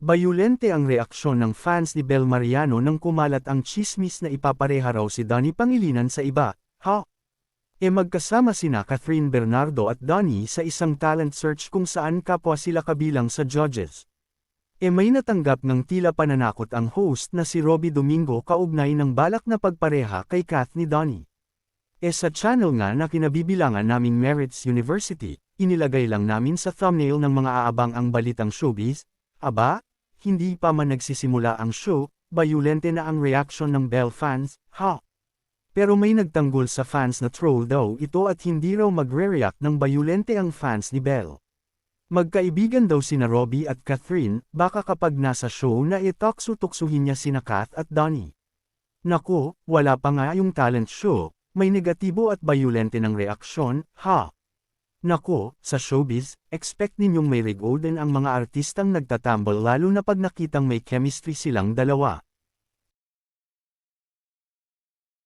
Bayulente ang reaksyon ng fans ni Bel Mariano nang kumalat ang chismis na ipapareha raw si Donnie Pangilinan sa iba, ha? E magkasama sina Catherine Bernardo at Donnie sa isang talent search kung saan kapwa sila kabilang sa judges. E may natanggap ng tila pananakot ang host na si Robbie Domingo kaugnay ng balak na pagpareha kay Kath ni Donnie. E sa channel nga na kinabibilangan naming Merits University, inilagay lang namin sa thumbnail ng mga aabang ang balitang showbiz, aba, hindi pa man nagsisimula ang show, bayulente na ang reaction ng Bell fans, ha? Pero may nagtanggol sa fans na troll daw ito at hindi raw magre-react ng bayulente ang fans ni Bell. Magkaibigan daw sina Robbie at Catherine, baka kapag nasa show na itakso-tuksuhin niya sina Kath at Donnie. Naku, wala pa nga yung talent show, may negatibo at bayulente ng reaksyon, ha? Nako, sa showbiz, expect ninyong may rigolden ang mga artistang nagtatambol lalo na pag nakitang may chemistry silang dalawa.